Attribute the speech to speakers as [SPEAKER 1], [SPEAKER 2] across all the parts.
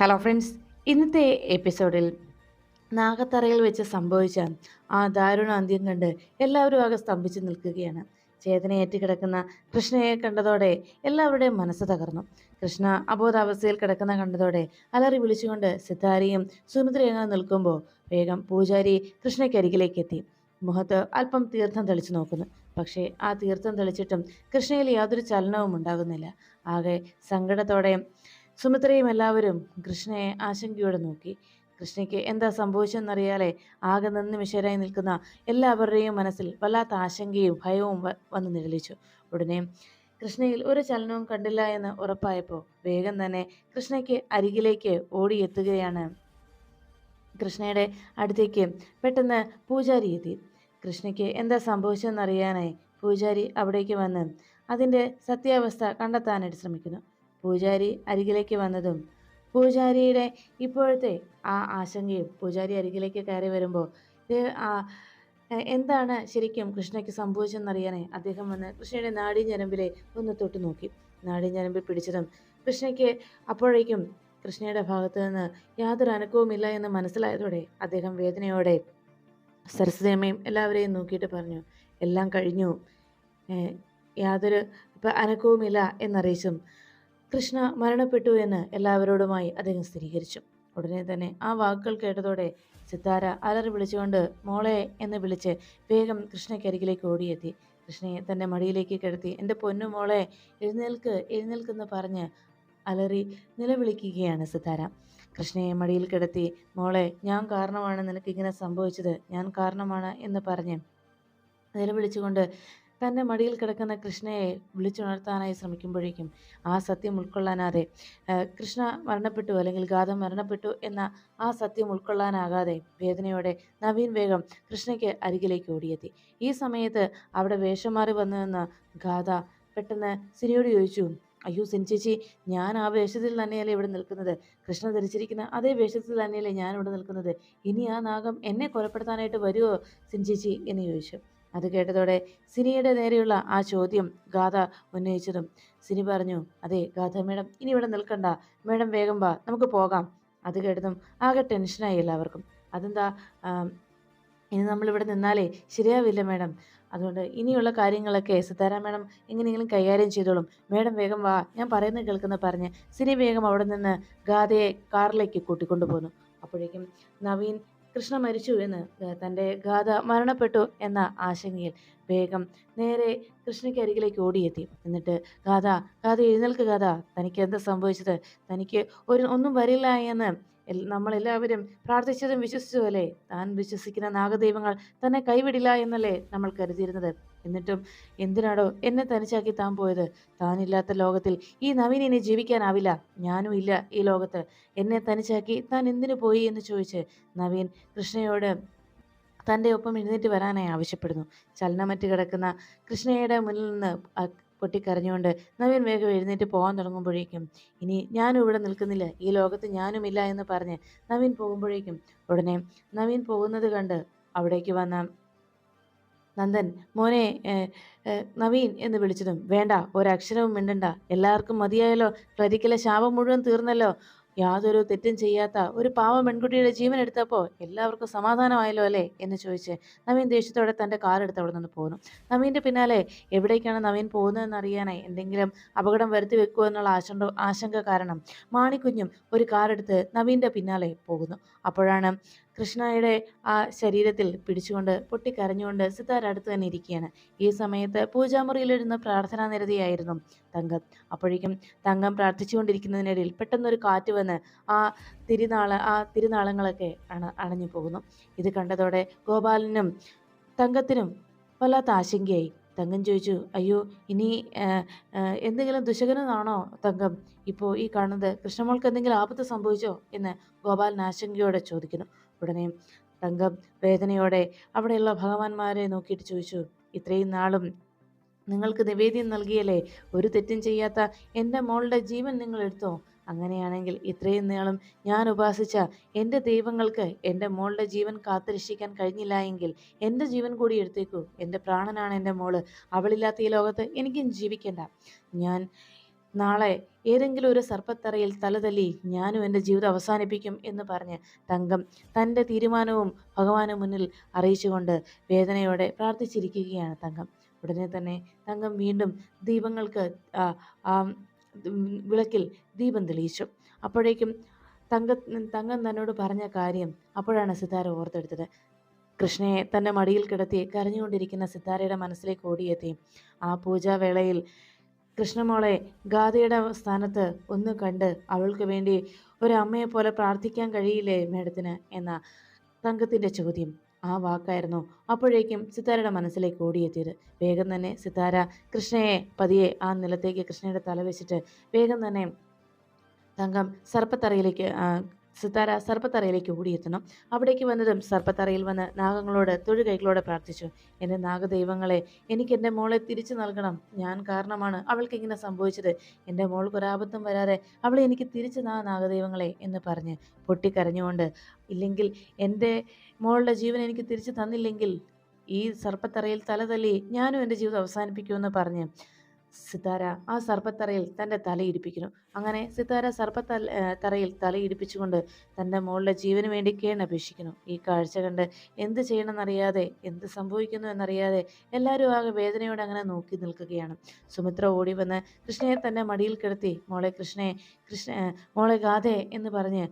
[SPEAKER 1] Hello friends ഇന്നത്തെ എപ്പിസോഡിൽ നാഗത്തറയിൽ വെച്ച് സംഭവിച്ച ആ ദാരുണ അന്ത്യം കണ്ട് എല്ലാവരും ആകെ സ്തംഭിച്ച് നിൽക്കുകയാണ്. ചേതനയേറ്റ് കിടക്കുന്ന കൃഷ്ണയെ കണ്ടതോടെ എല്ലാവരുടെയും മനസ്സ് തകർന്നു. കൃഷ്ണ അബോധാവസ്ഥയിൽ കിടക്കുന്ന കണ്ടതോടെ അലറി വിളിച്ചുകൊണ്ട് സിദ്ധാരിയും സുമിത്രയും അങ്ങനെ നിൽക്കുമ്പോൾ വേഗം പൂജാരി കൃഷ്ണയ്ക്കരികിലേക്ക് എത്തി. മുഖത്ത് അല്പം തീർത്ഥം തെളിച്ചു നോക്കുന്നു. പക്ഷേ ആ തീർത്ഥം തെളിച്ചിട്ടും കൃഷ്ണയിൽ യാതൊരു ചലനവും ഉണ്ടാകുന്നില്ല. ആകെ സങ്കടത്തോടെ സുമിത്രയും എല്ലാവരും കൃഷ്ണയെ ആശങ്കയോടെ നോക്കി. കൃഷ്ണയ്ക്ക് എന്താ സംഭവിച്ചെന്നറിയാതെ ആകെ നിന്നിമിഷരായി നിൽക്കുന്ന എല്ലാവരുടെയും മനസ്സിൽ വല്ലാത്ത ആശങ്കയും ഭയവും വന്ന് നിഴലിച്ചു. ഉടനെ കൃഷ്ണയിൽ ഒരു ചലനവും കണ്ടില്ല എന്ന് ഉറപ്പായപ്പോൾ വേഗം തന്നെ കൃഷ്ണയ്ക്ക് അരികിലേക്ക് ഓടിയെത്തുകയാണ്. കൃഷ്ണയുടെ അടുത്തേക്ക് പെട്ടെന്ന് പൂജാരി എത്തി. കൃഷ്ണയ്ക്ക് എന്താ സംഭവിച്ചതെന്നറിയാനായി പൂജാരി അവിടേക്ക് വന്ന് അതിന്റെ സത്യാവസ്ഥ കണ്ടെത്താനായിട്ട് ശ്രമിക്കുന്നു. പൂജാരി അരികിലേക്ക് വന്നതും പൂജാരിയുടെ ഇപ്പോഴത്തെ ആ ആശങ്കയും പൂജാരി അരികിലേക്ക് കയറി വരുമ്പോൾ എന്താണ് ശരിക്കും കൃഷ്ണയ്ക്ക് സംഭവിച്ചെന്നറിയാനേ അദ്ദേഹം വന്ന് കൃഷ്ണയുടെ നാടി ഞരമ്പിലെ ഒന്ന് തൊട്ട് നോക്കി. നാടി ഞരമ്പിൽ പിടിച്ചതും കൃഷ്ണയ്ക്ക് അപ്പോഴേക്കും കൃഷ്ണയുടെ ഭാഗത്ത് നിന്ന് യാതൊരു അനക്കവുമില്ല എന്ന് മനസ്സിലായതോടെ അദ്ദേഹം വേദനയോടെ സരസ്വതിയമ്മയും എല്ലാവരെയും നോക്കിയിട്ട് പറഞ്ഞു എല്ലാം കഴിഞ്ഞു. യാതൊരു അനക്കവുമില്ല എന്നറിയിച്ചും കൃഷ്ണ മരണപ്പെട്ടു എന്ന് എല്ലാവരോടുമായി അദ്ദേഹം സ്ഥിരീകരിച്ചു. ഉടനെ തന്നെ ആ വാക്കുകൾ കേട്ടതോടെ സിത്താര അലറി വിളിച്ചുകൊണ്ട് മോളെ എന്ന് വിളിച്ച് വേഗം കൃഷ്ണയ്ക്കരികിലേക്ക് ഓടിയെത്തി. കൃഷ്ണയെ തന്റെ മടിയിലേക്ക് കിടത്തി എന്റെ പൊന്നു മോളെ എഴുന്നേൽക്ക് എഴുന്നേൽക്കെന്ന് പറഞ്ഞ് അലറി നിലവിളിക്കുകയാണ് സിത്താര. കൃഷ്ണയെ മടിയിൽ കിടത്തി മോളെ ഞാൻ കാരണമാണ് നിനക്ക് ഇങ്ങനെ സംഭവിച്ചത്. ഞാൻ കാരണമാണ് എന്ന് പറഞ്ഞ് നിലവിളിച്ചുകൊണ്ട് തന്റെ മടിയിൽ കിടക്കുന്ന കൃഷ്ണയെ വിളിച്ചുണർത്താനായി ശ്രമിക്കുമ്പോഴേക്കും ആ സത്യം ഉൾക്കൊള്ളാനാതെ കൃഷ്ണ മരണപ്പെട്ടു അല്ലെങ്കിൽ ഗാഥ മരണപ്പെട്ടു എന്ന ആ സത്യം ഉൾക്കൊള്ളാനാകാതെ വേദനയോടെ നവീൻ വേഗം കൃഷ്ണയ്ക്ക് അരികിലേക്ക് ഓടിയെത്തി. ഈ സമയത്ത് അവിടെ വേഷം മാറി വന്നു ഗാഥ പെട്ടെന്ന് സിനിയോട് ചോദിച്ചു അയ്യോ സിൻ ചേച്ചി ഞാൻ ആ വേഷത്തിൽ തന്നെയല്ലേ ഇവിടെ നിൽക്കുന്നത്? കൃഷ്ണ ധരിച്ചിരിക്കുന്ന അതേ വേഷത്തിൽ തന്നെയല്ലേ ഞാൻ ഇവിടെ നിൽക്കുന്നത്? ഇനി ആ നാഗം എന്നെ കൊലപ്പെടുത്താനായിട്ട് വരുമോ സിൻ ചേച്ചി? എന്ന് ചോദിച്ചു. അത് കേട്ടതോടെ സിനിയുടെ നേരെയുള്ള ആ ചോദ്യം ഗാഥ ഉന്നയിച്ചതും സിനി പറഞ്ഞു അതെ ഗാഥ മേഡം ഇനി ഇവിടെ നിൽക്കണ്ട. മേഡം വേഗം വാ നമുക്ക് പോകാം. അത് കേട്ടതും ആകെ ടെൻഷനായി എല്ലാവർക്കും. അതെന്താ ഇനി നമ്മളിവിടെ നിന്നാലേ ശരിയാവില്ല മേഡം. അതുകൊണ്ട് ഇനിയുള്ള കാര്യങ്ങളൊക്കെ സിത്താര മേഡം എങ്ങനെയെങ്കിലും കൈകാര്യം ചെയ്തോളും. മേഡം വേഗം വാ ഞാൻ പറയുന്നത് കേൾക്കുന്ന പറഞ്ഞ് സിനി വേഗം അവിടെ നിന്ന് ഗാഥയെ കാറിലേക്ക് കൂട്ടിക്കൊണ്ടു പോന്നു അപ്പോഴേക്കും നവീൻ കൃഷ്ണ മരിച്ചു എന്ന് തന്റെ ഗാഥ മരണപ്പെട്ടു എന്ന ആശങ്കയിൽ വേഗം നേരെ കൃഷ്ണയ്ക്ക് അരികിലേക്ക് ഓടിയെത്തി. എന്നിട്ട് ഗാഥ ഗാഥ എഴുന്നേൽക്ക് ഗാഥ തനിക്ക് എന്താ സംഭവിച്ചത്? തനിക്ക് ഒരു ഒന്നും വരില്ല എന്ന് നമ്മളെല്ലാവരും പ്രാർത്ഥിച്ചതും വിശ്വസിച്ചതുമല്ലേ? താൻ വിശ്വസിക്കുന്ന നാഗദൈവങ്ങൾ തന്നെ കൈവിടില്ല എന്നല്ലേ നമ്മൾ കരുതിയിരുന്നത്? എന്നിട്ടും എന്തിനാടോ എന്നെ തനിച്ചാക്കി താൻ പോയത്? താനില്ലാത്ത ലോകത്തിൽ ഈ നവീന ഇനി ജീവിക്കാനാവില്ല. ഞാനും ഇല്ല ഈ ലോകത്ത്. എന്നെ തനിച്ചാക്കി താൻ എന്തിനു പോയി എന്ന് ചോദിച്ച് നവീൻ കൃഷ്ണയോട് തന്റെ ഒപ്പം എഴുന്നേറ്റ് വരാനായി ആവശ്യപ്പെടുന്നു. ചലനമറ്റ് കിടക്കുന്ന കൃഷ്ണയുടെ മുന്നിൽ നിന്ന് പൊട്ടിക്കരഞ്ഞുകൊണ്ട് നവീൻ വേഗം എഴുന്നേറ്റ് പോകാൻ തുടങ്ങുമ്പോഴേക്കും ഇനി ഞാനും ഇവിടെ നിൽക്കുന്നില്ല. ഈ ലോകത്ത് ഞാനുമില്ല എന്ന് പറഞ്ഞ് നവീൻ പോകുമ്പോഴേക്കും ഉടനെ നവീൻ പോകുന്നത് കണ്ട് അവിടേക്ക് വന്ന നന്ദൻ മോനെ നവീൻ എന്ന് വിളിച്ചതും വേണ്ട ഒരക്ഷരവും മിണ്ടണ്ട. എല്ലാവർക്കും മതിയായല്ലോ. ക്ലരിക്കലെ ശാപം മുഴുവൻ തീർന്നല്ലോ. യാതൊരു തെറ്റും ചെയ്യാത്ത ഒരു പാവം പെൺകുട്ടിയുടെ ജീവൻ എടുത്തപ്പോൾ എല്ലാവർക്കും സമാധാനമായല്ലോ അല്ലേ? എന്ന് ചോദിച്ച് നവീൻ ദേഷ്യത്തോടെ തന്റെ കാർ എടുത്ത് അവിടെ നിന്ന് പോകുന്നു നവീന്റെ പിന്നാലെ എവിടേക്കാണ് നവീൻ പോകുന്നതെന്ന് അറിയാനായി എന്തെങ്കിലും അപകടം വരുത്തി വെക്കുമോ എന്നുള്ള ആശങ്ക ആശങ്ക കാരണം മാണിക്കുഞ്ഞും ഒരു കാർ എടുത്ത് നവീന്റെ പിന്നാലെ പോകുന്നു. അപ്പോഴാണ് കൃഷ്ണയുടെ ആ ശരീരത്തിൽ പിടിച്ചുകൊണ്ട് പൊട്ടിക്കരഞ്ഞുകൊണ്ട് സിത്താര അടുത്ത് തന്നെ ഇരിക്കുകയാണ്. ഈ സമയത്ത് പൂജാമുറിയിലിരുന്ന് പ്രാർത്ഥനാ നിരതിയായിരുന്നു തങ്കം. അപ്പോഴേക്കും തങ്കം പ്രാർത്ഥിച്ചുകൊണ്ടിരിക്കുന്നതിനിടയിൽ പെട്ടെന്നൊരു കാറ്റ് വന്ന് ആ തിരുനാള ആ തിരുനാളങ്ങളൊക്കെ അണ അണഞ്ഞു പോകുന്നു. ഇത് കണ്ടതോടെ ഗോപാലനും തങ്കത്തിനും വല്ലാത്ത ആശങ്കയായി. തങ്കം ചോദിച്ചു അയ്യോ ഇനി എന്തെങ്കിലും ദുശകനാണോ തങ്കം? ഇപ്പോൾ ഈ കാണുന്നത് കൃഷ്ണമോൾക്ക് എന്തെങ്കിലും ആപത്ത് സംഭവിച്ചോ? എന്ന് ഗോപാലൻ ആശങ്കയോടെ ചോദിക്കുന്നു. ഉടനെ തങ്കം വേദനയോടെ അവിടെയുള്ള ഭഗവാന്മാരെ നോക്കിയിട്ട് ചോദിച്ചു ഇത്രയും നാളും നിങ്ങൾക്ക് നിവേദ്യം നൽകിയല്ലേ? ഒരു തെറ്റും ചെയ്യാത്ത എന്റെ മോളുടെ ജീവൻ നിങ്ങൾ എടുത്തോ? അങ്ങനെയാണെങ്കിൽ ഇത്രയും നാളും ഞാൻ ഉപാസിച്ച എന്റെ ദൈവങ്ങൾക്ക് എന്റെ മോളുടെ ജീവൻ കാത്തുരക്ഷിക്കാൻ കഴിഞ്ഞില്ല എങ്കിൽ എന്റെ ജീവൻ കൂടി എടുത്തേക്കൂ. എന്റെ പ്രാണനാണ് എന്റെ മോൾ. അവളില്ലാത്ത ഈ ലോകത്ത് എനിക്കും ജീവിക്കണ്ട. ഞാൻ നാളെ ഏതെങ്കിലും ഒരു സർപ്പത്തറയിൽ തലതല്ലി ഞാനും എന്റെ ജീവിതം അവസാനിപ്പിക്കും എന്ന് പറഞ്ഞ് തങ്കം തന്റെ തീരുമാനവും ഭഗവാന് മുന്നിൽ അറിയിച്ചുകൊണ്ട് വേദനയോടെ പ്രാർത്ഥിച്ചിരിക്കുകയാണ് തങ്കം. ഉടനെ തന്നെ തങ്കം വീണ്ടും ദീപങ്ങൾക്ക് വിളക്കിൽ ദീപം തെളിയിച്ചു. അപ്പോഴേക്കും തങ്ക തങ്കം തന്നോട് പറഞ്ഞ കാര്യം അപ്പോഴാണ് സിതാര ഓർത്തെടുത്തത്. കൃഷ്ണയെ തന്റെ മടിയിൽ കിടത്തി കരഞ്ഞുകൊണ്ടിരിക്കുന്ന സിതാരയുടെ മനസ്സിലേക്ക് ഓടിയെത്തി. ആ പൂജാവേളയിൽ കൃഷ്ണമോളെ ഗാഥയുടെ സ്ഥാനത്ത് ഒന്ന് കണ്ട് അവൾക്ക് വേണ്ടി ഒരമ്മയെ പോലെ പ്രാർത്ഥിക്കാൻ കഴിയില്ലേ മേഡത്തിന് എന്ന തങ്കത്തിന്റെ ചോദ്യം. ആ വാക്കായിരുന്നു അപ്പോഴേക്കും സിതാരയുടെ മനസ്സിലേക്ക് ഓടിയെത്തിയത്. വേഗം തന്നെ സിതാര കൃഷ്ണയെ പതിയെ ആ നിലത്തേക്ക് കൃഷ്ണയുടെ തല വെച്ചിട്ട് വേഗം തന്നെ തങ്കം സർപ്പത്തറയിലേക്ക് സിത്താര സർപ്പത്തറയിലേക്ക് ഓടിയെത്തണം അവിടേക്ക് വന്നതും സർപ്പത്തറയിൽ വന്ന് നാഗങ്ങളോട് തൊഴുകൈകളോടെ പ്രാർത്ഥിച്ചു. എന്റെ നാഗദൈവങ്ങളെ എനിക്ക് എന്റെ മോളെ തിരിച്ചു നൽകണം. ഞാൻ കാരണമാണ് അവൾക്ക് ഇങ്ങനെ സംഭവിച്ചത്. എന്റെ മോൾക്കൊരാബദ്ധം വരാതെ അവളെ എനിക്ക് തിരിച്ചു നാ നാഗദൈവങ്ങളെ എന്ന് പറഞ്ഞ് പൊട്ടിക്കരഞ്ഞുകൊണ്ട് ഇല്ലെങ്കിൽ എന്റെ മോളുടെ ജീവൻ എനിക്ക് തിരിച്ചു തന്നില്ലെങ്കിൽ ഈ സർപ്പത്തറയിൽ തല തല്ലി ഞാനും എന്റെ ജീവിതം അവസാനിപ്പിക്കുമെന്ന് പറഞ്ഞ് സിതാര ആ സർപ്പത്തറയിൽ തന്റെ തലയിരിപ്പിക്കുന്നു അങ്ങനെ സിതാര സർപ്പത്ത തറയിൽ തലയിടിപ്പിച്ചുകൊണ്ട് തന്റെ മോളുടെ ജീവന് വേണ്ടി കേണപേക്ഷിക്കുന്നു. ഈ കാഴ്ച കണ്ട് എന്ത് ചെയ്യണമെന്നറിയാതെ എന്ത് സംഭവിക്കുന്നു എന്നറിയാതെ എല്ലാവരും ആകെ വേദനയോടെ അങ്ങനെ നോക്കി നിൽക്കുകയാണ്. സുമിത്ര ഓടി വന്ന് കൃഷ്ണയെ തന്റെ മടിയിൽ കിടത്തി മോളെ കൃഷ്ണയെ കൃഷ്ണ മോളെ ഗാഥേ എന്ന് പറഞ്ഞ്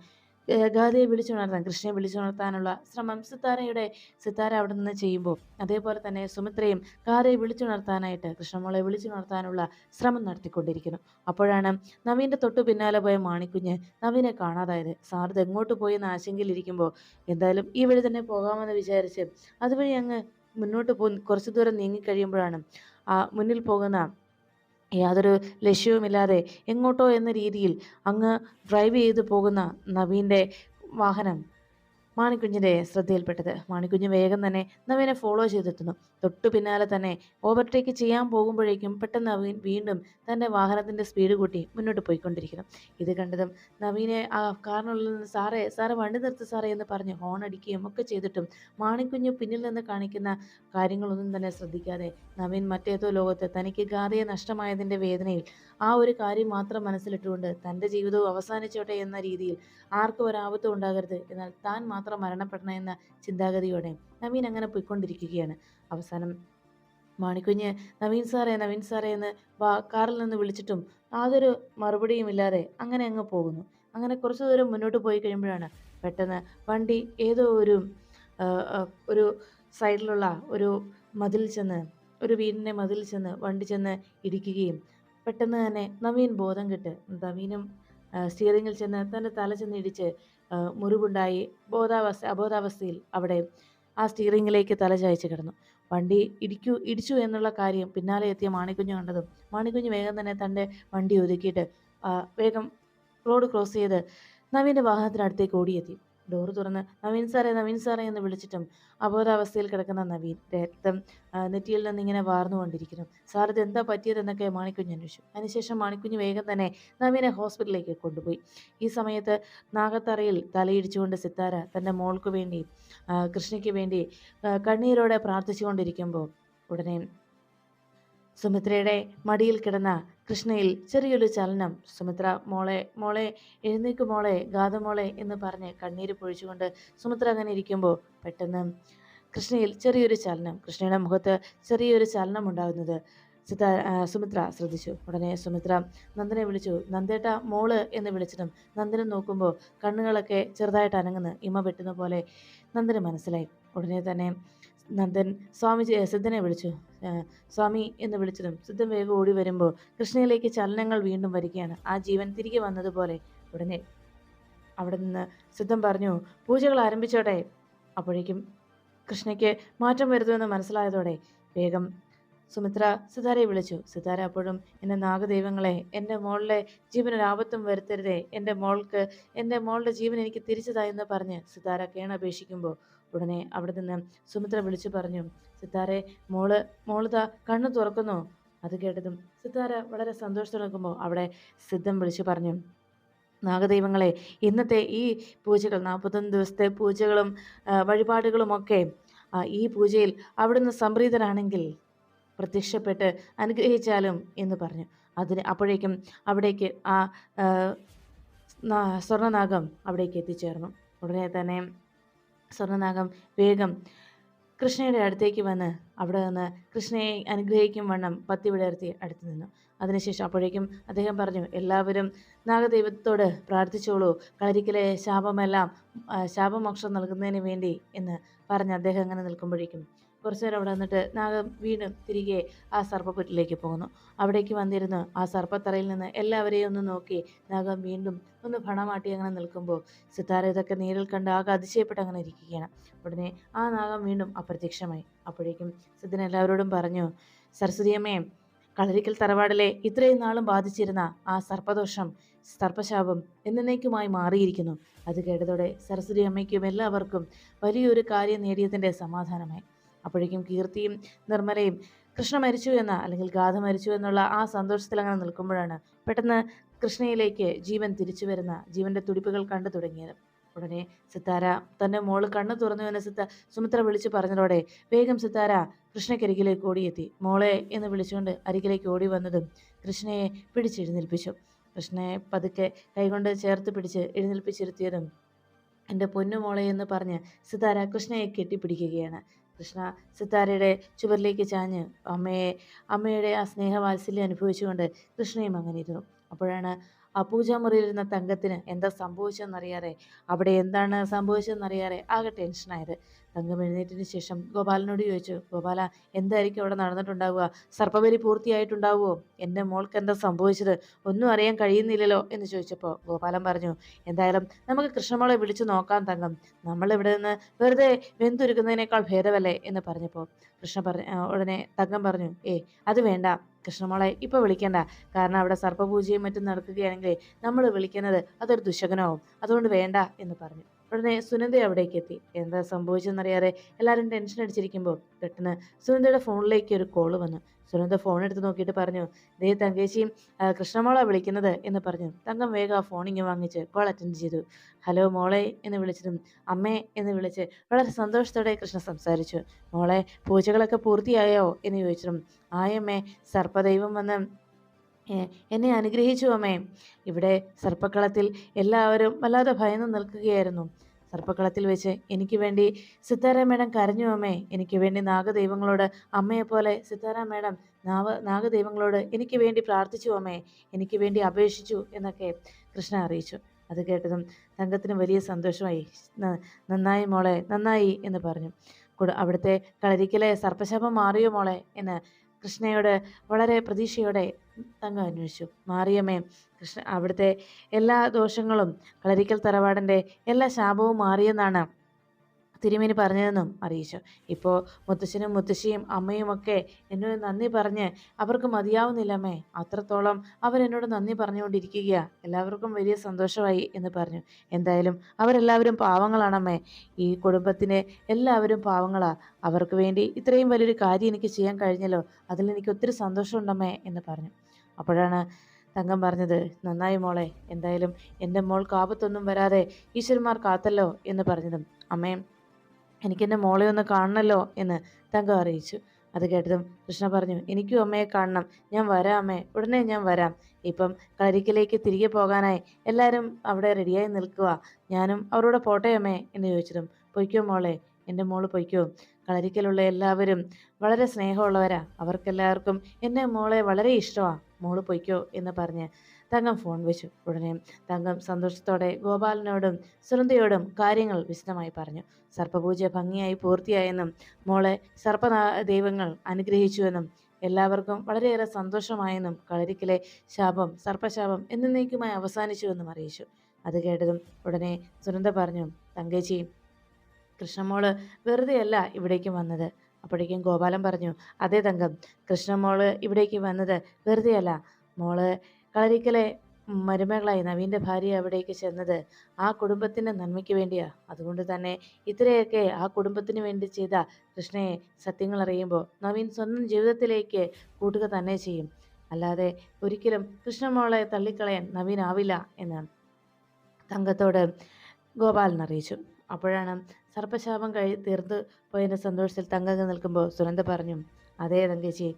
[SPEAKER 1] ഗാഥയെ വിളിച്ചുണർത്താൻ കൃഷ്ണയെ വിളിച്ചുണർത്താനുള്ള ശ്രമം സിത്താരയുടെ സിത്താര അവിടെ നിന്ന് ചെയ്യുമ്പോൾ അതേപോലെ തന്നെ സുമിത്രയും ഗാദയെ വിളിച്ചുണർത്താനായിട്ട് കൃഷ്ണമോളെ വിളിച്ചുണർത്താനുള്ള ശ്രമം നടത്തിക്കൊണ്ടിരിക്കുന്നു. അപ്പോഴാണ് നവീന്റെ തൊട്ടു പിന്നാലെ പോയ മാണിക്കുഞ്ഞ് നവീനെ കാണാതായത് സാറിത് എങ്ങോട്ട് പോയി പോയെന്ന് ആശങ്കയിലിരിക്കുമ്പോൾ എന്തായാലും ഈ വഴി തന്നെ പോകാമെന്ന് വിചാരിച്ച് അതുവഴി അങ്ങ് മുന്നോട്ട് പോ കുറച്ച് ദൂരം നീങ്ങിക്കഴിയുമ്പോഴാണ് ആ മുന്നിൽ പോകുന്ന യാതൊരു ലക്ഷ്യവുമില്ലാതെ എങ്ങോട്ടോ എന്ന രീതിയിൽ അങ്ങ് ഡ്രൈവ് ചെയ്തു പോകുന്ന നവീന്റെ വാഹനം. മാണിക്കുഞ്ഞിന്റെ ശ്രദ്ധയിൽപ്പെട്ടത്. മാണിക്കുഞ്ഞ് വേഗം തന്നെ നവീനെ ഫോളോ ചെയ്തെത്തുന്നു. തൊട്ടു പിന്നാലെ തന്നെ ഓവർടേക്ക് ചെയ്യാൻ പോകുമ്പോഴേക്കും പെട്ടെന്ന് നവീൻ വീണ്ടും തന്റെ വാഹനത്തിന്റെ സ്പീഡ് കൂട്ടി മുന്നോട്ട് പോയിക്കൊണ്ടിരിക്കുന്നു. ഇത് കണ്ടതും നവീനെ ആ കാറിനുള്ളിൽ നിന്ന് സാറേ സാറെ വണ്ടി നിർത്ത് സാറേ എന്ന് പറഞ്ഞ് ഹോൺ അടിക്കുകയും ഒക്കെ ചെയ്തിട്ടും മാണിക്കുഞ്ഞ് പിന്നിൽ നിന്ന് കാണിക്കുന്ന കാര്യങ്ങളൊന്നും തന്നെ ശ്രദ്ധിക്കാതെ നവീൻ മറ്റേതോ ലോകത്ത് തനിക്ക് ഗാഥയെ നഷ്ടമായതിന്റെ വേദനയിൽ ആ ഒരു കാര്യം മാത്രം മനസ്സിലിട്ടുകൊണ്ട് തന്റെ ജീവിതവും അവസാനിച്ചോട്ടെ എന്ന രീതിയിൽ ആർക്കും ഒരാപത്തും ഉണ്ടാകരുത്. എന്നാൽ താൻ മാത്രം മരണപ്പെടണം എന്ന ചിന്താഗതിയോടെ നവീൻ അങ്ങനെ പോയിക്കൊണ്ടിരിക്കുകയാണ്. അവസാനം മാണിക്കുഞ്ഞ് നവീൻ സാറേ നവീൻ സാറേ എന്ന് കാറിൽ നിന്ന് വിളിച്ചിട്ടും യാതൊരു മറുപടിയും ഇല്ലാതെ അങ്ങനെ അങ്ങ് പോകുന്നു. അങ്ങനെ കുറച്ച് ദൂരം മുന്നോട്ട് പോയി കഴിയുമ്പോഴാണ് പെട്ടെന്ന് വണ്ടി ഏതോ ഒരു ഒരു സൈഡിലുള്ള ഒരു മതിൽ ചെന്ന് ഒരു വീടിന്റെ മതിൽ ചെന്ന് വണ്ടി ചെന്ന് ഇടിക്കുകയും പെട്ടെന്ന് തന്നെ നവീൻ ബോധം കെട്ട് നവീനും സ്റ്റിയറിങ്ങിൽ ചെന്ന് തന്റെ തല ചെന്ന് ഇടിച്ച് മുറിവുണ്ടായി. ബോധാവസ്ഥ അബോധാവസ്ഥയിൽ അവിടെ ആ സ്റ്റീറിങ്ങിലേക്ക് തല ചായച്ച് കിടന്നു. വണ്ടി ഇടിക്കു ഇടിച്ചു എന്നുള്ള കാര്യം പിന്നാലെ എത്തിയ മാണിക്കുഞ്ഞ് കണ്ടതും മാണിക്കുഞ്ഞ് വേഗം തന്നെ തന്റെ വണ്ടി ഒതുക്കിയിട്ട് വേഗം റോഡ് ക്രോസ് ചെയ്ത് നവീന്റെ വാഹനത്തിനടുത്തേക്ക് ഓടിയെത്തി. ഡോർ തുറന്ന് നവീൻ സാറേ നവീൻ സാറേ എന്ന് വിളിച്ചിട്ടും അബോധാവസ്ഥയിൽ കിടക്കുന്ന നവീൻ രക്തം നെറ്റിയിൽ ഇങ്ങനെ വാർന്നുകൊണ്ടിരിക്കുന്നു. സാർ ഇത് എന്താ പറ്റിയതെന്നൊക്കെ മാണിക്കുഞ്ഞ് അന്വേഷിച്ചു. അതിനുശേഷം മാണിക്കുഞ്ഞ് വേഗം തന്നെ നവീനെ ഹോസ്പിറ്റലിലേക്ക് കൊണ്ടുപോയി. ഈ സമയത്ത് നാഗത്തറയിൽ തലയിടിച്ചുകൊണ്ട് സിത്താര തന്റെ മോൾക്ക് വേണ്ടി കൃഷ്ണയ്ക്ക് വേണ്ടി കണ്ണീരോടെ പ്രാർത്ഥിച്ചുകൊണ്ടിരിക്കുമ്പോൾ ഉടനെ സുമിത്രയുടെ മടിയിൽ കിടന്ന കൃഷ്ണയിൽ ചെറിയൊരു ചലനം സുമിത്ര മോളെ മോളെ എഴുന്നേക്ക് മോളെ ഗാഥമോളെ എന്ന് പറഞ്ഞ് കണ്ണീര് പൊഴിച്ചുകൊണ്ട് സുമിത്ര അങ്ങനെ ഇരിക്കുമ്പോൾ പെട്ടെന്ന് കൃഷ്ണയിൽ ചെറിയൊരു ചലനം കൃഷ്ണയുടെ മുഖത്ത് ചെറിയൊരു ചലനം ഉണ്ടാകുന്നത്. സുമിത്ര ശ്രദ്ധിച്ചു. ഉടനെ സുമിത്ര നന്ദനെ വിളിച്ചു. നന്ദേട്ട മോൾ എന്ന് വിളിച്ചിട്ടും നന്ദനെ നോക്കുമ്പോൾ കണ്ണുകളൊക്കെ ചെറുതായിട്ട് അനങ്ങുന്നു. ഇമ വെട്ടുന്ന പോലെ നന്ദന് മനസ്സിലായി. ഉടനെ തന്നെ നന്ദൻ സ്വാമി സിദ്ധനെ വിളിച്ചു. സ്വാമി എന്ന് വിളിച്ചതും സിദ്ധം വേഗം ഓടി വരുമ്പോൾ കൃഷ്ണയിലേക്ക് ചലനങ്ങൾ വീണ്ടും വരികയാണ്. ആ ജീവൻ തിരികെ വന്നതുപോലെ ഉടനെ അവിടെ നിന്ന് സിദ്ധം പറഞ്ഞു പൂജകൾ ആരംഭിച്ചോട്ടെ. അപ്പോഴേക്കും കൃഷ്ണയ്ക്ക് മാറ്റം വരുത്തുമെന്ന് മനസ്സിലായതോടെ വേഗം സുമിത്ര സിതാരയെ വിളിച്ചു. സിതാര അപ്പോഴും എന്റെ നാഗദൈവങ്ങളെ എന്റെ മോളുടെ ജീവനൊരാപത്തും വരുത്തരുതേ. എന്റെ മോൾക്ക് എന്റെ മോളുടെ ജീവൻ എനിക്ക് തിരിച്ചതായെന്ന് പറഞ്ഞ് സിതാര കേണപേക്ഷിക്കുമ്പോൾ ഉടനെ അവിടെ നിന്ന് സുമിത്ര വിളിച്ചു പറഞ്ഞു സിത്താരെ മോൾ മോളിതാ കണ്ണു തുറക്കുന്നു. അത് കേട്ടതും സിത്താര വളരെ സന്തോഷത്തോടെ നിൽക്കുമ്പോൾ അവിടെ സിദ്ധം വിളിച്ചു പറഞ്ഞു നാഗദൈവങ്ങളെ ഇന്നത്തെ ഈ പൂജകൾ നാൽപ്പത്തൊന്ന് ദിവസത്തെ പൂജകളും വഴിപാടുകളുമൊക്കെ ഈ പൂജയിൽ അവിടുന്ന് സംപ്രീതനാണെങ്കിൽ പ്രത്യക്ഷപ്പെട്ട് അനുഗ്രഹിച്ചാലും എന്ന് പറഞ്ഞു. അതിന് അപ്പോഴേക്കും അവിടേക്ക് ആ സ്വർണനാഗം അവിടേക്ക് എത്തിച്ചേർന്നു. ഉടനെ തന്നെ സ്വർണനാഗം വേഗം കൃഷ്ണയുടെ അടുത്തേക്ക് വന്ന് അവിടെ നിന്ന് കൃഷ്ണയെ അനുഗ്രഹിക്കും വണ്ണം പത്തി വിടർത്തി അടുത്ത് നിന്നു. അതിനുശേഷം അപ്പോഴേക്കും അദ്ദേഹം പറഞ്ഞു എല്ലാവരും നാഗദൈവത്തോട് പ്രാർത്ഥിച്ചോളൂ. കളരിക്കലെ ശാപമെല്ലാം ശാപമോക്ഷം നൽകുന്നതിന് വേണ്ടി എന്ന് പറഞ്ഞ് അദ്ദേഹം അങ്ങനെ നിൽക്കുമ്പോഴേക്കും കുറച്ചു നേരം അവിടെ നിന്നിട്ട് നാഗം വീണ്ടും തിരികെ ആ സർപ്പപ്പുറ്റിലേക്ക് പോകുന്നു. അവിടേക്ക് വന്നിരുന്ന് ആ സർപ്പത്തറയിൽ നിന്ന് എല്ലാവരെയും ഒന്ന് നോക്കി നാഗം വീണ്ടും ഒന്ന് ഭണമാട്ടി അങ്ങനെ നിൽക്കുമ്പോൾ സിത്താര ഇതൊക്കെ നേരിൽ കണ്ട് ആകെ അതിശയപ്പെട്ട് അങ്ങനെ ഇരിക്കുകയാണ്. ഉടനെ ആ നാഗം വീണ്ടും അപ്രത്യക്ഷമായി. അപ്പോഴേക്കും സിദ്ധൻ എല്ലാവരോടും പറഞ്ഞു സരസ്വതിയമ്മേ കളരിക്കൽ തറവാടിലെ ഇത്രയും നാളും ബാധിച്ചിരുന്ന ആ സർപ്പദോഷം സർപ്പശാപം എന്നേക്കുമായി മാറിയിരിക്കുന്നു. അത് കേട്ടതോടെ സരസ്വതി അമ്മയ്ക്കും എല്ലാവർക്കും വലിയൊരു കാര്യം നേടിയതിന്റെ സമാധാനമായി. അപ്പോഴേക്കും കീർത്തിയും നിർമ്മലയും കൃഷ്ണ മരിച്ചു എന്ന അല്ലെങ്കിൽ ഗാഥ മരിച്ചു എന്നുള്ള ആ സന്തോഷത്തിൽ അങ്ങനെ നിൽക്കുമ്പോഴാണ് പെട്ടെന്ന് കൃഷ്ണയിലേക്ക് ജീവൻ തിരിച്ചു വരുന്ന ജീവന്റെ തുടിപ്പുകൾ കണ്ടു തുടങ്ങിയത്. ഉടനെ സിത്താര തന്റെ മോൾ കണ്ണു തുറന്നു എന്ന സിത്ത സുമിത്ര വിളിച്ചു പറഞ്ഞതോടെ വേഗം സിത്താര കൃഷ്ണക്കരികിലേക്ക് ഓടിയെത്തി. മോളെ എന്ന് വിളിച്ചുകൊണ്ട് അരികിലേക്ക് ഓടി വന്നതും കൃഷ്ണയെ പിടിച്ചെഴുന്നേൽപ്പിച്ചു. കൃഷ്ണയെ പതുക്കെ കൈകൊണ്ട് ചേർത്ത് പിടിച്ച് എഴുന്നേൽപ്പിച്ചിരുത്തിയതും എന്റെ പൊന്നുമോളെ എന്ന് പറഞ്ഞ് സിതാര കൃഷ്ണയെ കെട്ടിപ്പിടിക്കുകയാണ്. കൃഷ്ണ സിത്താരയുടെ ചുവരിലേക്ക് ചാഞ്ഞ് അമ്മയെ അമ്മയുടെ ആ സ്നേഹവാത്സല്യം അനുഭവിച്ചുകൊണ്ട് കൃഷ്ണയും അങ്ങനെ ഇരുന്നു. അപ്പോഴാണ് ആ പൂജാമുറിയിലിരുന്ന തങ്കത്തിന് എന്താ സംഭവിച്ചതെന്നറിയാതെ അവിടെ എന്താണ് സംഭവിച്ചതെന്നറിയാതെ ആകെ ടെൻഷനായത് തങ്കം എഴുന്നേറ്റതിന് ശേഷം ഗോപാലനോട് ചോദിച്ചു ഗോപാല എന്തായിരിക്കും അവിടെ നടന്നിട്ടുണ്ടാവുക? സർപ്പബലി പൂർത്തിയായിട്ടുണ്ടാവുമോ? എന്റെ മോൾക്ക് എന്താ സംഭവിച്ചത്? ഒന്നും അറിയാൻ കഴിയുന്നില്ലല്ലോ? എന്ന് ചോദിച്ചപ്പോൾ ഗോപാലൻ പറഞ്ഞു എന്തായാലും നമുക്ക് കൃഷ്ണമോളെ വിളിച്ചു നോക്കാം തങ്കം. നമ്മൾ ഇവിടെ നിന്ന് വെറുതെ വെന്തുരുക്കുന്നതിനേക്കാൾ ഭേദമല്ലേ? എന്ന് പറഞ്ഞപ്പോൾ കൃഷ്ണ പറഞ്ഞ ഉടനെ തങ്കം പറഞ്ഞു ഏ അത് വേണ്ട. കൃഷ്ണമോളെ ഇപ്പോൾ വിളിക്കേണ്ട. കാരണം അവിടെ സർപ്പപൂജയും മറ്റും നടക്കുകയാണെങ്കിൽ നമ്മൾ വിളിക്കുന്നത് അതൊരു ദുശകനമാവും അതുകൊണ്ട് വേണ്ട എന്ന് പറഞ്ഞു. ഉടനെ സുനന്ദ അവിടേക്ക് എത്തി എന്താ സംഭവിച്ചെന്നറിയാതെ എല്ലാവരും ടെൻഷൻ അടിച്ചിരിക്കുമ്പോൾ പെട്ടെന്ന് സുനന്ദയുടെ ഫോണിലേക്ക് ഒരു കോൾ വന്നു. സുനന്ദ ഫോൺ എടുത്ത് നോക്കിയിട്ട് പറഞ്ഞു ദേ തങ്കേശിയും കൃഷ്ണമോളെ വിളിക്കുന്നത് എന്ന് പറഞ്ഞു. തങ്കം വേഗം ആ ഫോൺ ഇങ്ങ് വാങ്ങിച്ച് കോൾ അറ്റൻഡ് ചെയ്തു. ഹലോ മോളെ എന്ന് വിളിച്ചതും അമ്മേ എന്ന് വിളിച്ച് വളരെ സന്തോഷത്തോടെ കൃഷ്ണ സംസാരിച്ചു. മോളെ പൂജകളൊക്കെ പൂർത്തിയായോ? എന്ന് ചോദിച്ചതും ആയമ്മേ സർപ്പദൈവം വന്ന് എന്നെ അനുഗ്രഹിച്ചു അമ്മേ. ഇവിടെ സർപ്പക്കളത്തിൽ എല്ലാവരും വല്ലാതെ ഭയന്ന് നിൽക്കുകയായിരുന്നു. സർപ്പക്കളത്തിൽ വെച്ച് എനിക്ക് വേണ്ടി സിത്താര മേഡം കരഞ്ഞു അമ്മേ. എനിക്ക് വേണ്ടി നാഗദൈവങ്ങളോട് അമ്മയെപ്പോലെ സിത്താര മേഡം നാവ നാഗദൈവങ്ങളോട് എനിക്ക് വേണ്ടി പ്രാർത്ഥിച്ചു അമ്മേ. എനിക്ക് വേണ്ടി അപേക്ഷിച്ചു എന്നൊക്കെ കൃഷ്ണ അറിയിച്ചു. അത് കേട്ടതും തങ്കത്തിന് വലിയ സന്തോഷമായി. നന്നായി മോളെ നന്നായി എന്ന് പറഞ്ഞു. അവിടുത്തെ കളരിക്കലെ സർപ്പശാപം മാറിയോ മോളെ എന്ന് കൃഷ്ണയോട് വളരെ പ്രതീക്ഷയോടെ തങ്കം അന്വേഷിച്ചു. മാറിയമ്മേ കൃഷ്ണ അവിടുത്തെ എല്ലാ ദോഷങ്ങളും കളരിക്കൽ തറവാടിന്റെ എല്ലാ ശാപവും മാറിയെന്നാണ് തിരുമേനി പറഞ്ഞതെന്നും അറിയിച്ചു. ഇപ്പോൾ മുത്തശ്ശനും മുത്തശ്ശിയും അമ്മയുമൊക്കെ എന്നോട് നന്ദി പറഞ്ഞ് അവർക്ക് മതിയാവുന്നില്ലമ്മേ അത്രത്തോളം അവരെന്നോട് നന്ദി പറഞ്ഞുകൊണ്ടിരിക്കുക എല്ലാവർക്കും വലിയ സന്തോഷമായി എന്ന് പറഞ്ഞു. എന്തായാലും അവരെല്ലാവരും പാവങ്ങളാണമ്മേ. ഈ കുടുംബത്തിന് എല്ലാവരും പാവങ്ങളാണ് അവർക്ക് വേണ്ടി ഇത്രയും വലിയൊരു കാര്യം എനിക്ക് ചെയ്യാൻ കഴിഞ്ഞല്ലോ. അതിൽ എനിക്ക് ഒത്തിരി സന്തോഷമുണ്ടമ്മേ എന്ന് പറഞ്ഞു. അപ്പോഴാണ് തങ്കം പറഞ്ഞത് നന്നായി മോളെ എന്തായാലും എന്റെ മോൾക്ക് ആപത്തൊന്നും വരാതെ ഈശ്വരന്മാർ കാത്തല്ലോ എന്ന് പറഞ്ഞതും. അമ്മേ എനിക്കെന്റെ മോളെ ഒന്ന് കാണണല്ലോ എന്ന് തങ്കം അറിയിച്ചു. അത് കേട്ടതും കൃഷ്ണ പറഞ്ഞു എനിക്കും അമ്മയെ കാണണം. ഞാൻ വരാം അമ്മേ ഉടനെ ഞാൻ വരാം. ഇപ്പം കളരിക്കലേക്ക് തിരികെ പോകാനായി എല്ലാവരും അവിടെ റെഡിയായി നിൽക്കുക ഞാനും അവരോട് പോട്ടെ അമ്മേ എന്ന് ചോദിച്ചതും പൊയ്ക്കോ മോളെ എന്റെ മോൾ പൊയ്ക്കോ. കളരിക്കലുള്ള എല്ലാവരും വളരെ സ്നേഹമുള്ളവരാ. അവർക്കെല്ലാവർക്കും എന്റെ മോളെ വളരെ ഇഷ്ടമാണ് മോൾ പൊയ്ക്കോ എന്ന് പറഞ്ഞ് തങ്കം ഫോൺ വെച്ചു. ഉടനെ തങ്കം സന്തോഷത്തോടെ ഗോപാലനോടും സുനന്ദയോടും കാര്യങ്ങൾ വിശദമായി പറഞ്ഞു. സർപ്പപൂജ ഭംഗിയായി പൂർത്തിയായെന്നും മോളെ സർപ്പ ദൈവങ്ങൾ അനുഗ്രഹിച്ചുവെന്നും എല്ലാവർക്കും വളരെയേറെ സന്തോഷമായെന്നും കളരിക്കിലെ ശാപം സർപ്പശാപം എന്നേക്കുമായി അവസാനിച്ചുവെന്നും അറിയിച്ചു. അത് കേട്ടതും ഉടനെ സുനന്ദ പറഞ്ഞു തങ്കേച്ചി കൃഷ്ണമോൾ വെറുതെയല്ല ഇവിടേക്ക് വന്നത്. അപ്പോഴേക്കും ഗോപാലൻ പറഞ്ഞു അതേ തങ്കം കൃഷ്ണമോൾ ഇവിടേക്ക് വന്നത് വെറുതെയല്ല. മോൾ കളരിക്കലെ മരുമകളായി നവീന്റെ ഭാര്യ അവിടേക്ക് ചെന്നത് ആ കുടുംബത്തിന്റെ നന്മയ്ക്ക് വേണ്ടിയാ. അതുകൊണ്ട് തന്നെ ഇത്രയൊക്കെ ആ കുടുംബത്തിന് വേണ്ടി ചെയ്ത കൃഷ്ണയെ സത്യങ്ങൾ അറിയുമ്പോൾ നവീൻ സ്വന്തം ജീവിതത്തിലേക്ക് കൂട്ടുക തന്നെ ചെയ്യും. അല്ലാതെ ഒരിക്കലും കൃഷ്ണമോളെ തള്ളിക്കളയാൻ നവീൻ ആവില്ല എന്ന് തങ്കത്തോട് ഗോപാലൻ അറിയിച്ചു. അപ്പോഴാണ് സർപ്പശാപം കഴി തീർത്ത് പോയതിന്റെ സന്തോഷത്തിൽ തങ്കങ്ങ് നിൽക്കുമ്പോൾ സുനന്ദ പറഞ്ഞു അതേ തങ്കേച്ചി.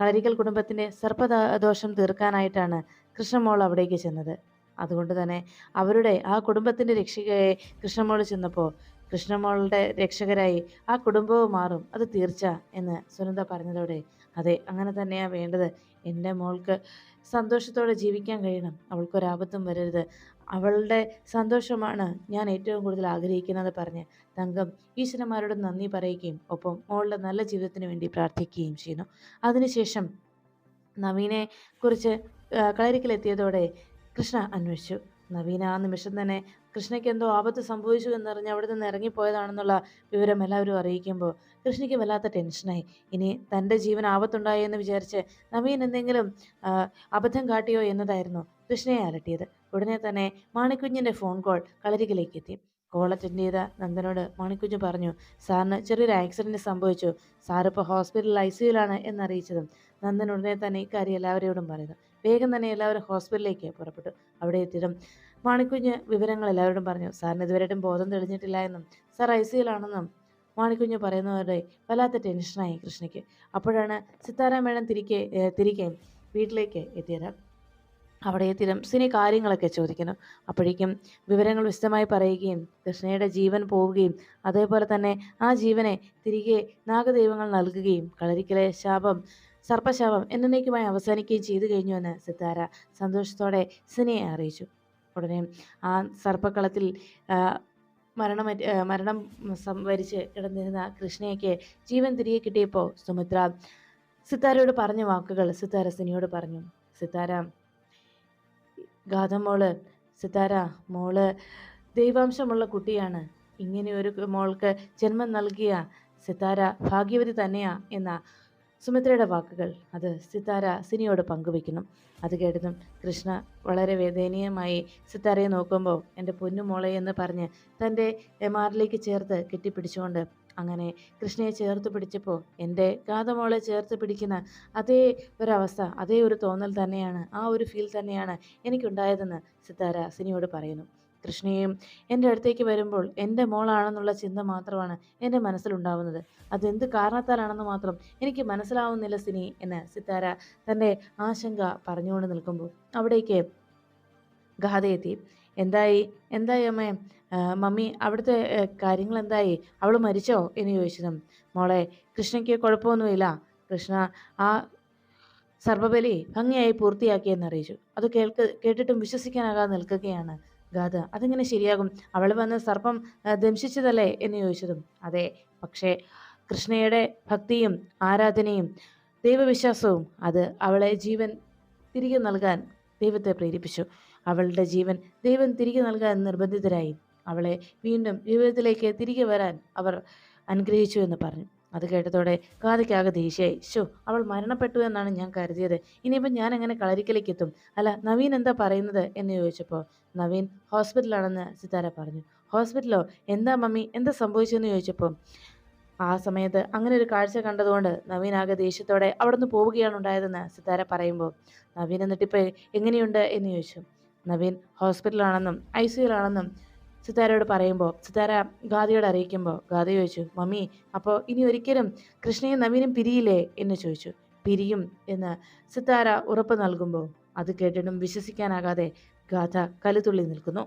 [SPEAKER 1] കളരിക്കൽ കുടുംബത്തിന്റെ സർപ്പദോഷം തീർക്കാനായിട്ടാണ് കൃഷ്ണമോൾ അവിടേക്ക് ചെന്നത്. അതുകൊണ്ട് തന്നെ അവരുടെ ആ കുടുംബത്തിന്റെ രക്ഷകയെ കൃഷ്ണമോൾ ചെന്നപ്പോൾ കൃഷ്ണമോളുടെ രക്ഷകരായി ആ കുടുംബവും മാറും. അത് തീർച്ച എന്ന് സുനന്ദ പറഞ്ഞതോടെ അതെ അങ്ങനെ തന്നെയാണ് വേണ്ടത്. എന്റെ മോൾക്ക് സന്തോഷത്തോടെ ജീവിക്കാൻ കഴിയണം. അവൾക്കൊരാപത്തും വരരുത്. അവളുടെ സന്തോഷമാണ് ഞാൻ ഏറ്റവും കൂടുതൽ ആഗ്രഹിക്കുന്നത് പറഞ്ഞ് തങ്കം ഈശ്വരന്മാരോട് നന്ദി പറയുകയും ഒപ്പം മോളുടെ നല്ല ജീവിതത്തിന് വേണ്ടി പ്രാർത്ഥിക്കുകയും ചെയ്യുന്നു. അതിനുശേഷം നവീനെ കുറിച്ച് കളരിക്കലെത്തിയതോടെ കൃഷ്ണ അന്വേഷിച്ചു. നവീന ആ നിമിഷം തന്നെ കൃഷ്ണയ്ക്ക് എന്തോ ആപത്ത് സംഭവിച്ചു എന്നറിഞ്ഞ് അവിടെ നിന്ന് ഇറങ്ങിപ്പോയതാണെന്നുള്ള വിവരം എല്ലാവരും അറിയിക്കുമ്പോൾ കൃഷ്ണയ്ക്ക് വല്ലാത്ത ടെൻഷനായി. ഇനി തന്റെ ജീവൻ ആപത്തുണ്ടായി എന്ന് വിചാരിച്ച് നവീൻ എന്തെങ്കിലും അബദ്ധം കാട്ടിയോ എന്നതായിരുന്നു കൃഷ്ണയെ അലട്ടിയത്. ഉടനെ തന്നെ മാണിക്കുഞ്ഞിന്റെ ഫോൺ കോൾ കളരികിലേക്ക് എത്തി. കോൾ അറ്റൻഡ് ചെയ്ത നന്ദനോട് മാണിക്കുഞ്ഞ് പറഞ്ഞു സാറിന് ചെറിയൊരു ആക്സിഡന്റ് സംഭവിച്ചു. സാറിപ്പോൾ ഹോസ്പിറ്റലിൽ ഐ സിയുലാണ് എന്നറിയിച്ചതും നന്ദൻ ഉടനെ തന്നെ ഇക്കാര്യം എല്ലാവരോടും പറയുന്നു. വേഗം തന്നെ എല്ലാവരും ഹോസ്പിറ്റലിലേക്ക് പുറപ്പെട്ടു. അവിടെ എത്തിയതും മാണിക്കുഞ്ഞ് വിവരങ്ങൾ എല്ലാവരോടും പറഞ്ഞു. സാറിന് ഇതുവരെയായിട്ടും ബോധം തെളിഞ്ഞിട്ടില്ല എന്നും സാർ ഐ സിയിലാണെന്നും മാണിക്കുഞ്ഞ് പറയുന്നവരുടെ വല്ലാത്ത ടെൻഷനായി കൃഷ്ണയ്ക്ക്. അപ്പോഴാണ് സിത്താര മേഡം തിരികെ തിരികെ വീട്ടിലേക്ക് എത്തിയത്. അവിടെ എത്തിയും സിനി കാര്യങ്ങളൊക്കെ ചോദിക്കുന്നു. അപ്പോഴേക്കും വിവരങ്ങൾ വിശദമായി പറയുകയും കൃഷ്ണയുടെ ജീവൻ പോവുകയും അതേപോലെ തന്നെ ആ ജീവനെ തിരികെ നാഗദൈവങ്ങൾ നൽകുകയും കളരിക്കലെ ശാപം സർപ്പശാപം എന്നേക്കുമായി അവസാനിക്കുകയും ചെയ്തു കഴിഞ്ഞുവെന്ന് സിത്താര സന്തോഷത്തോടെ സിനിയെ അറിയിച്ചു. ഉടനെ ആ സർപ്പക്കളത്തിൽ മരണം മരണം സംവരിച്ച് കിടന്നിരുന്ന കൃഷ്ണയ്ക്ക് ജീവൻ തിരികെ കിട്ടിയപ്പോൾ സുമിത്ര സിത്താരയോട് പറഞ്ഞ വാക്കുകൾ സിത്താര സിനിയോട് പറഞ്ഞു. സിത്താര ഗാഥമോൾ സിത്താര മോൾ ദൈവാംശമുള്ള കുട്ടിയാണ്. ഇങ്ങനെ ഒരു മോൾക്ക് ജന്മം നൽകിയ സിത്താര ഭാഗ്യവതി തന്നെയാ എന്ന സുമിത്രയുടെ വാക്കുകൾ അത് സിത്താര സിനിയോട് പങ്കുവെക്കുന്നു അത് കേട്ടതും കൃഷ്ണ വളരെ വേദനീയമായി സിത്താരയെ നോക്കുമ്പോൾ എന്റെ പൊന്നുമോളെ എന്ന് പറഞ്ഞ് തന്റെ മാറിലേക്ക് ചേർത്ത് കെട്ടിപ്പിടിച്ചുകൊണ്ട് അങ്ങനെ കൃഷ്ണയെ ചേർത്ത് പിടിച്ചപ്പോൾ എന്റെ കാതമോളെ ചേർത്ത് പിടിക്കുന്ന അതേ ഒരവസ്ഥ അതേ ഒരു തോന്നൽ തന്നെയാണ് ആ ഒരു ഫീൽ തന്നെയാണ് എനിക്കുണ്ടായതെന്ന് സിത്താര സിനിയോട് പറയുന്നു. കൃഷ്ണയും എന്റെ അടുത്തേക്ക് വരുമ്പോൾ എന്റെ മോളാണെന്നുള്ള ചിന്ത മാത്രമാണ് എന്റെ മനസ്സിലുണ്ടാവുന്നത്. അതെന്ത് കാരണത്താലാണെന്ന് മാത്രം എനിക്ക് മനസ്സിലാവുന്നില്ല സിനി എന്ന് സിത്താര തന്റെ ആശങ്ക പറഞ്ഞുകൊണ്ട് നിൽക്കുമ്പോൾ അവിടേക്ക് ഗാഥയെത്തി എന്തായി? എന്തായി അമ്മേ? മമ്മി അവിടുത്തെ കാര്യങ്ങൾ എന്തായി അവൾ മരിച്ചോ? എന്ന് ചോദിച്ചതും മോളെ കൃഷ്ണയ്ക്ക് കുഴപ്പമൊന്നുമില്ല. കൃഷ്ണ ആ സർവബലി ഭംഗിയായി പൂർത്തിയാക്കിയെന്ന് അറിയിച്ചു. അത് കേൾക്ക് കേട്ടിട്ടും വിശ്വസിക്കാനാകാതെ നിൽക്കുകയാണ്. ഗാഥ അതെങ്ങനെ ശരിയാകും? അവൾ വന്ന് സർപ്പം ദംശിച്ചതല്ലേ? എന്ന് ചോദിച്ചതും. അതെ പക്ഷേ കൃഷ്ണയുടെ ഭക്തിയും ആരാധനയും ദൈവവിശ്വാസവും അത് അവളെ ജീവൻ തിരികെ നൽകാൻ ദൈവത്തെ പ്രേരിപ്പിച്ചു. അവളുടെ ജീവൻ ദൈവം തിരികെ നൽകാൻ നിർബന്ധിതരായി. അവളെ വീണ്ടും ജീവിതത്തിലേക്ക് തിരികെ വരാൻ അവർ അനുഗ്രഹിച്ചു എന്ന് പറഞ്ഞു. അത് കേട്ടതോടെ കാതിക്കാകെ ദേഷ്യായി. ഷോ അവൾ മരണപ്പെട്ടു എന്നാണ് ഞാൻ കരുതിയത്. ഇനിയിപ്പോൾ ഞാൻ എങ്ങനെ കളരിക്കലേക്ക് എത്തും അല്ല നവീൻ എന്താ പറയുന്നത് എന്ന് ചോദിച്ചപ്പോൾ നവീൻ ഹോസ്പിറ്റലാണെന്ന് സിതാര പറഞ്ഞു. ഹോസ്പിറ്റലോ? എന്താ മമ്മി? എന്താ സംഭവിച്ചെന്ന് ചോദിച്ചപ്പോൾ ആ സമയത്ത് അങ്ങനെ ഒരു കാഴ്ച കണ്ടതുകൊണ്ട് നവീൻ ആകെ ദേഷ്യത്തോടെ അവിടെ നിന്ന് പോവുകയാണ് ഉണ്ടായതെന്ന് സിതാര പറയുമ്പോൾ നവീൻ എന്നിട്ടിപ്പോൾ എങ്ങനെയുണ്ട് എന്ന് ചോദിച്ചു. നവീൻ ഹോസ്പിറ്റലാണെന്നും ഐ സിയിലാണെന്നും സിതാരയോട് പറയുമ്പോൾ സിതാര ഗാദിയോട് അറിയിക്കുമ്പോൾ ഗാദി ചോദിച്ചു മമ്മി അപ്പോൾ ഇനി ഒരിക്കലും കൃഷ്ണയും നവീനും പിരിയില്ലേ? എന്ന് ചോദിച്ചു. പിരിയും എന്ന് സിതാര ഉറപ്പ് നൽകുമ്പോൾ അത് കേട്ടിട്ടും വിശ്വസിക്കാനാകാതെ ഗാഥ കലുതുള്ളി നിൽക്കുന്നു.